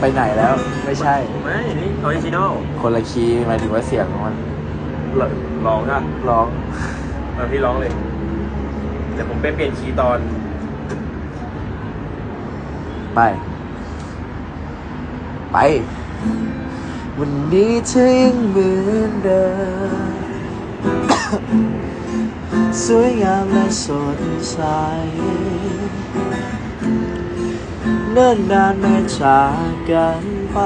ไปไหนแล้วไม่ใช่ ไม่นี่ออริจินอลคนละคีย์หมายถึงว่าเสียงมันร้องอะร้องเออพี่ร้องเลยเดี๋ยวผมไปเปลี่ยนคีย์ตอน ไป ไป วันนี้เธอยังเหมือนเดิมสวยงามและสดใส เนิ่นนานไม่จากกันไป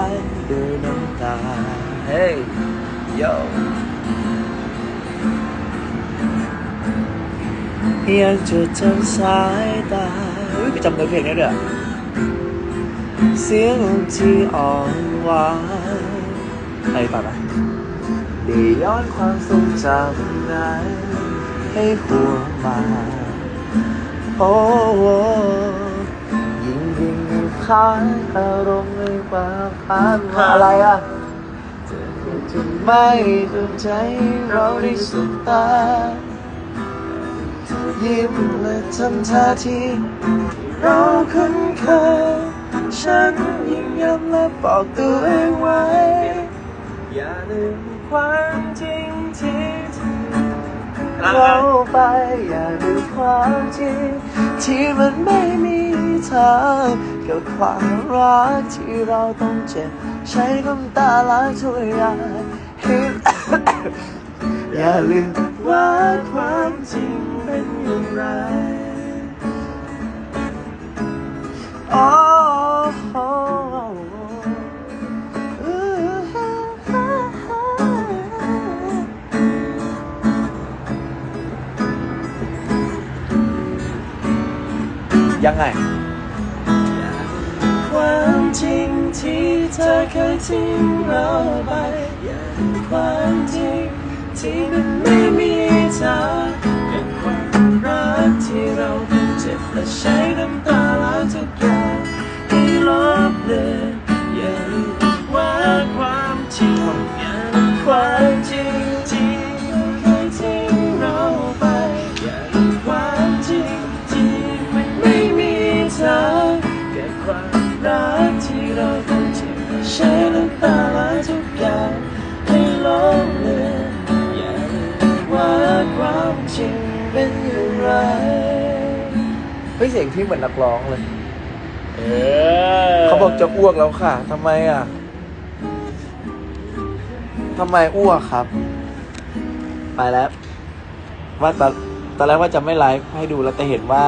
ด้วยน้ำตา เฮ้ยโยยังจดจำสายตาอุ้ยไปจำเนื้อเพลงได้ด้วยเสียงที่อ่อนหวานอไรต่อนะได้ย้อนความทรงจำนั้นให้หัวมา โอ้ ยิ่งค้าอารมณ์ในความฝันว่าอะไรอะจะจะไม่จนใจเราได้สบตายิ้มและทำท่าทีเราคุ้นเคยฉันยิ่งย้ำและบอกตัวเองไว้ อย่าลืมความจริงที่ เราไป อย่าลืมความจริง ที่มันไม่มีทางกับความรักที่เราต้องเจ็บ ใช้น้ำตาล้างทุกอย่างให้อย่าลืมว่าความจริงเป็นอย่างไรโยังไง ความจริงที่เธอเคยทิ้งเราไปอย่าลืมความจริงที่มันไม่มีเธอเป็นความรักที่เราต้องเจ็บและใช้น้ำตาล้างทุกอย่างให้ลบเลือนอย่าลืมว่าความจริงอย่าลืมความจริง เฮ้ยเสียงพี่เหมือนนักร้องเลยเอเขาบอกจะอ้วกแล้วค่ะทำไมอะทำไมอ้วกครับ ไปแล้ว ว่าตอนตอนแรกว่าจะไม่ไลฟ์ให้ดูแล้วแต่เห็นว่า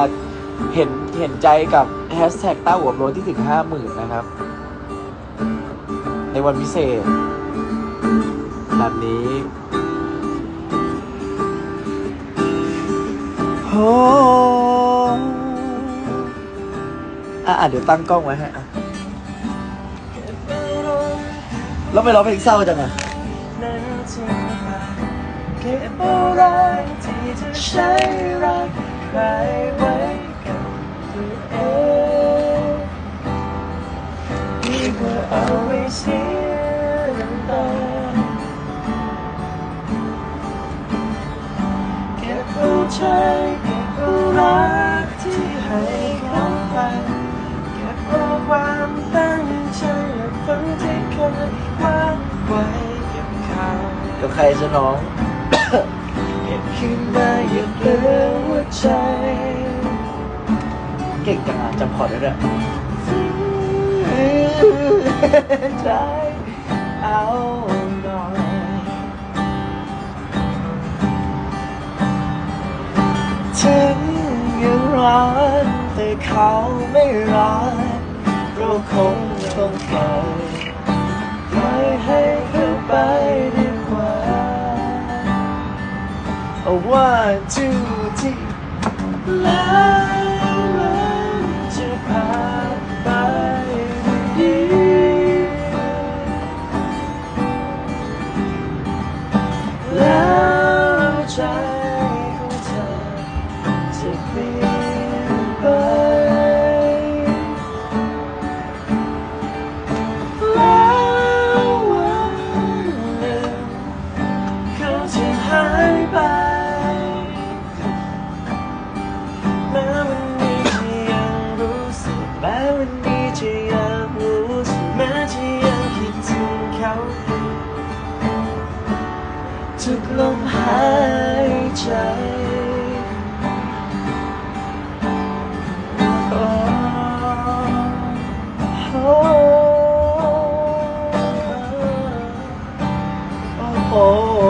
เห็นเห็นใจกับแฮชแท็กต้าหัวโลที่ถึงห้าหมื่นนะครับ ในวันพิเศษ แบบนี้โอ้ อะอะเดี๋ยวตั้งกล้องไว้ให้อะแล้วไปร้องเพลงเศร้าจังอะเก็บเอะไรที่จะใช้รักใครไว้กับตัวเองดีกว่าเอาไว้เสียน้ำตาเก็บเอาใจเก็บเอารักที่ให้เขาไป กับใครจะน้องเก็บขึ้นมาอย่าเปลือหัวใจ เก่งจังอะจำคอร์ดได้ด้วยใจเอาหน่อยฉันยังรักแต่เขาไม่รักเราคงต้องปล่อย one two three ลมหายใจโอ้โอ้โอ้โอ้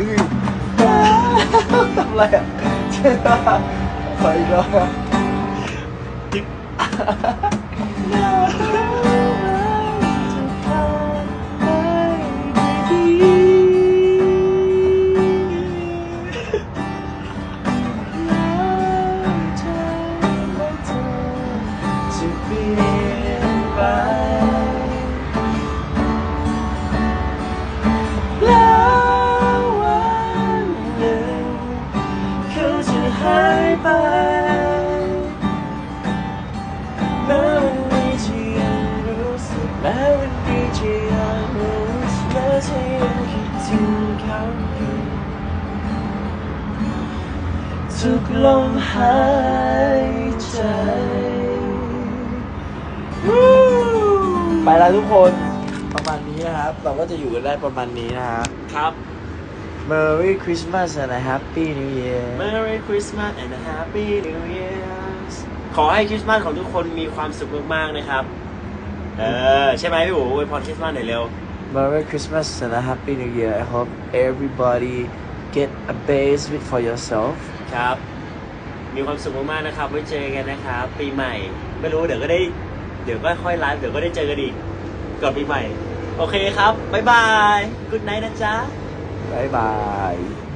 อื้อทำอะไรอะขออีกรอบครับจิ๊บจะ แม้วันนี้จะยังรู้สึกแม้จะยังคิดถึงเขาอยู่ทุกลมหายใจ ไปแล้วทุกคนประมาณนี้นะครับ เราก็จะอยู่กันได้ประมาณนี้นะฮะ ครับ Merry Christmas and a Happy New Year Merry Christmas and a Happy New Year ขอให้คริสต์มาสของทุกคนมีความสุขมาก ๆ นะครับ เออ ใช่ไหมพี่อู๋อวยพรคริสต์มาสหน่อยเร็ว Merry Christmas and a Happy New Year I hope everybody get a bass with for yourself ครับ มีความสุขมากๆนะครับ ไว้เจอกันนะครับ ปีใหม่ ไม่รู้เดี๋ยวก็ได้ เดี๋ยวก็ค่อยไลฟ์เดี๋ยวก็ได้เจอกันอีกก่อนปีใหม่ โอเคครับ บ๊ายบายกุดไนท์นะจ๊ะบ๊ายบาย